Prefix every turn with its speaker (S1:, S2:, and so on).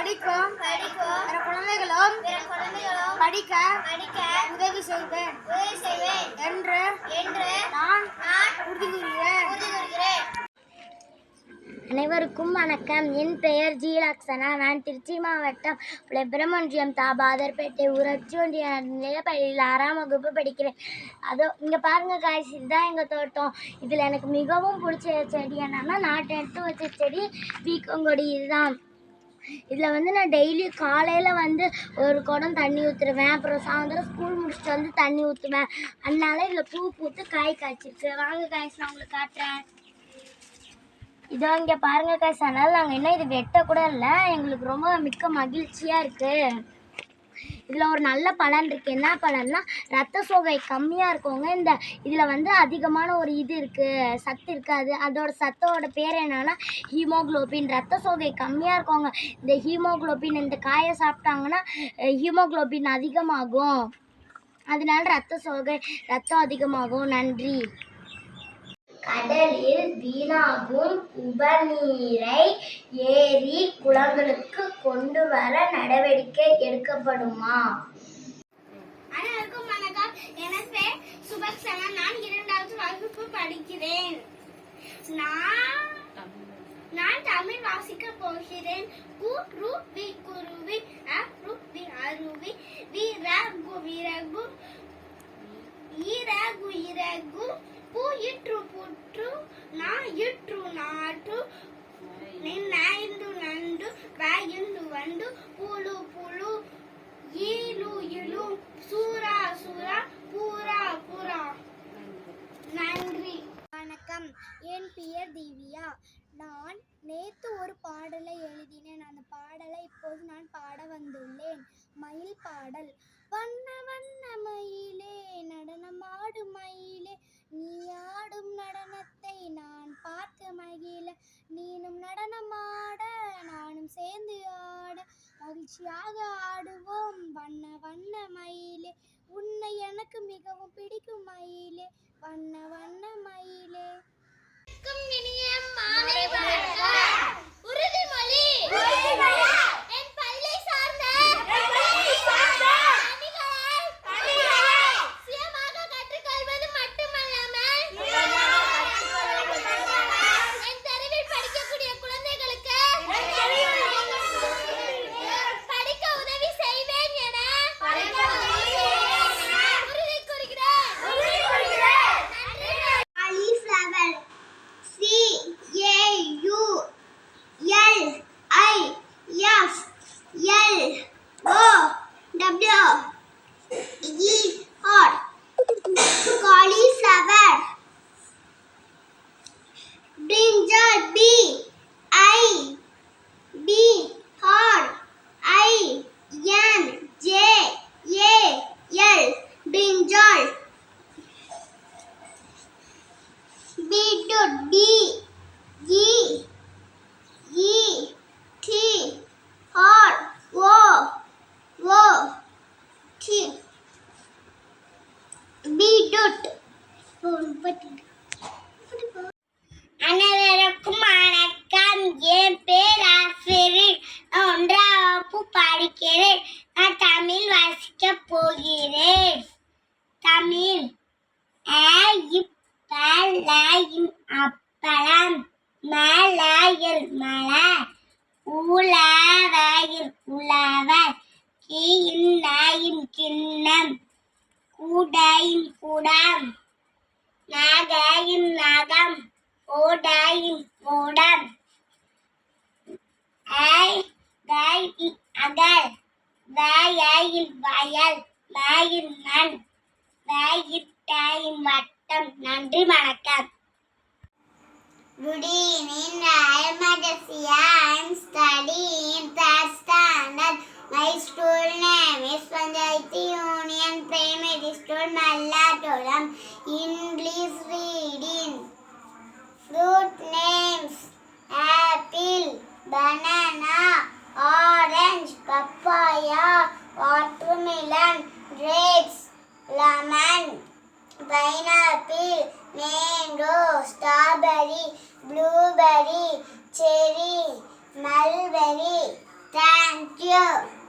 S1: படிக்கும். பிற குழந்தைகளும் படிக்க
S2: படிக்க
S1: உதவி செய்வேன். என்று
S2: என்று
S1: நான்
S2: நான்
S1: உறுதி கூறுகிறேன்
S2: உறுதி கூறுகிறேன்
S3: அனைவருக்கும் வணக்கம். என் பெயர் ஜி லக்ஷனா நான் திருச்சி மாவட்டம் பிரம்மன்றியம் தாபாதர்பேட்டை ஊராட்சி ஒன்றிய நிலப்பள்ளியில் ஆறாம் வகுப்பு படிக்கிறேன். அதோ இங்கே பாருங்க காய்ச்சி இதுதான் எங்கள் தோட்டம். இதில் எனக்கு மிகவும் பிடிச்ச செடி என்னன்னா நாட்டு எடுத்து வச்ச செடி பீக்கங்கொடி இதுதான். இதில் வந்து நான் டெய்லி காலையில் வந்து ஒரு குடம் தண்ணி ஊற்றுருவேன் அப்புறம் சாயந்தரம் ஸ்கூல் முடிச்சுட்டு வந்து தண்ணி ஊற்றுவேன் அதனால இதில் பூ பூத்து காய் காய்ச்சிருக்கு. வாங்க காய்ச்சி நான் உங்களுக்கு காட்டுறேன். இதோ இங்கே பாருங்க காய்ஸ் அதனால நாங்கள் இன்னும் இது வெட்ட கூட இல்லை. எங்களுக்கு ரொம்ப மிக்க மகிழ்ச்சியாக இருக்குது இதில் ஒரு நல்ல பலன் இருக்குது என்ன பலன்னா ரத்த சோகை கம்மியாக இருக்கவங்க இந்த இதில் வந்து அதிகமான ஒரு இது இருக்குது சத்து இருக்காது அதோட சத்தோட பேர் என்னன்னா ஹீமோகுளோபின். ரத்த சோகை கம்மியாக இருக்கவங்க இந்த ஹீமோகுளோபின் இந்த காயை சாப்பிட்டாங்கன்னா ஹீமோகுளோபின் அதிகமாகும். அதனால ரத்த சோகை ரத்தம் அதிகமாகும். நன்றி. கடலில் வீணாகும் உபநீரை ஏரி குளங்களுக்கு கொண்டு வர நடவடிக்கை எடுக்கப்படுமா?
S2: அனைவருக்கும் வணக்கம். எனது சுபக் சுபக்ஷனா. நான் இரண்டாவது வகுப்பு படிக்கிறேன். நான் நான் தமிழ் வாசிக்க போகிறேன். கு ரு வி குருவி அ ரு வி அருவி வி ர கு விறகு ஈரகு இறகு பூ புற்று நா இற்று நாட்டு நின்னாய்ந்து நண்டு வாயுண்டு வண்டு புழு புழு ஈலு இலு சூரா சூரா பூரா புறா நன்றி.
S4: வணக்கம். என் பெயர் திவ்யா. நான் நேத்து ஒரு பாடலை எழுதினேன். அந்த பாடலை இப்போது நான் பாட வந்துள்ளேன். மயில் பாடல். வண்ண வண்ண மயிலே நடனமாடு மயிலே நீ ஆடும் நடனத்தை நான் பார்க்க மகிழ. நீனும் நடனமாட நானும் சேர்ந்து ஆட. மகிழ்ச்சியாக ஆடுவோம் வண்ண வண்ண மயிலே. உன்னை எனக்கு மிகவும் பிடிக்கும் மயிலே. Beetroot D e e t r o o t beetroot
S3: அனைவருக்கும் வணக்கம் என் பேர் ஆசிரியர் ஒன்றாம் வகுப்பு படிக்கிறேன். நான் தமிழ் வாசிக்க போகிறேன். தமிழ். இப்ப அப்பளம் மலையில் மலை உலவையில் கீயின் கிண்ணாயின் கிண்ணம் கூடையின் குடம். நகையின் நகம் ஓடாயின் ஓடம். ஐ கை அகல் வயல் வயல் வயின் மண் வாயிட்டாயின் வட்டம். நன்றி வணக்கம்.
S4: Good evening, I am Madhasia. I am studying in third standard. My school name is Panchayati Union Primary School, Mallatoram. English reading. Fruit names apple, banana, orange, papaya, watermelon, grapes, lemon, pineapple, mango, strawberry, strawberry, cherry, mulberry. Thank you.